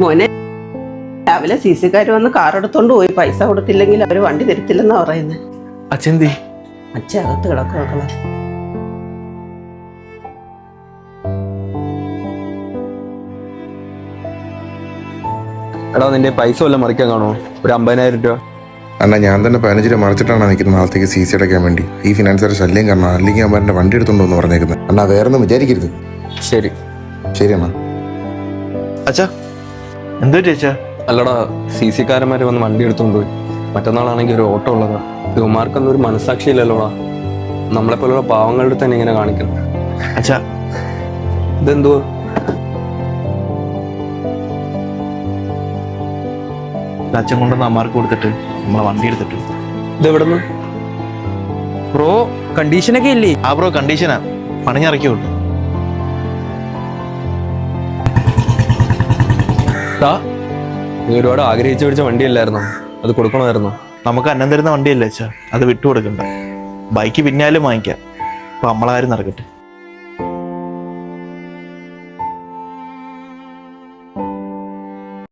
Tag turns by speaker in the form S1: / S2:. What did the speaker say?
S1: മോനെ രാവിലെ സി സിക്കാർ വന്ന് കാർ എടുത്തോണ്ട് പോയി. പൈസ കൊടുത്തില്ലെങ്കിൽ അവർ വണ്ടി തരത്തില്ലെന്നാ പറയുന്നത്
S2: അച്ഛന്തി
S1: അച്ഛ അകത്ത് കിടക്കും മക്കളെ.
S3: എടാ നിന്റെ പൈസ വല്ലതും മറിക്കാൻ കാണോ ഒരു അമ്പതിനായിരം രൂപ.
S4: അണ്ണാ ഞാൻ തന്നെ പതിനഞ്ച് രൂപ മറിച്ചിട്ടാണ് നിൽക്കുന്നത്. നാളത്തേക്ക് സി സി അടയ്ക്കാൻ വേണ്ടി. ഈ ഫിനാൻസർ ശല്യം കാരണം അല്ലെങ്കിൽ ഞാൻ എന്റെ വണ്ടി എടുത്തോണ്ടോ എന്ന് പറഞ്ഞേക്കുന്നത്. അണ്ണാ വേറെ ഒന്നും വിചാരിക്കരുത്.
S3: ശരി.
S4: ശരി അണ്ണാ.
S2: അച്ഛാ എന്തോ ചേച്ചാ?
S3: അല്ലടാ സി സി കാരന്മാർ വന്ന് വണ്ടി എടുത്തോണ്ട് പോയി. മറ്റന്നാളാണെങ്കിൽ ഒരു ഓട്ടോ ഉള്ളതാ. ഇവന്മാർക്കൊന്നും ഒരു മനസാക്ഷി ഇല്ലല്ലോടാ നമ്മളെ നമ്മളെപ്പോലുള്ള പാവങ്ങളുടെ തന്നെ ഇങ്ങനെ കാണിക്കണം.
S2: അച്ഛാ.
S3: ഇതെന്തോ
S2: ഇത് അച്ഛൻ കൊണ്ടുവന്ന് അമ്മാർക്ക് കൊടുത്തിട്ട് നമ്മളെ വണ്ടി എടുത്തിട്ട്.
S3: ഇതെവിടുന്ന്?
S5: ബ്രോ കണ്ടീഷനൊക്കെ ഇല്ലേ?
S2: ആ ബ്രോ കണ്ടീഷനാ പണിഞ്ഞിറക്കിയുള്ളൂ
S3: ടാ നീ ഒരുപാട് ആഗ്രഹിച്ചു പിടിച്ച വണ്ടിയല്ലായിരുന്നോ? അത് കൊടുക്കണമായിരുന്നോ?
S2: നമുക്ക് അന്നം തരുന്ന വണ്ടിയല്ലേ അച്ഛാ? അത് വിട്ടുകൊടുക്കണ്ട. ബൈക്ക് പിന്നാലും വാങ്ങിക്കാം. അപ്പൊ നമ്മളാരും നടക്കട്ടെ.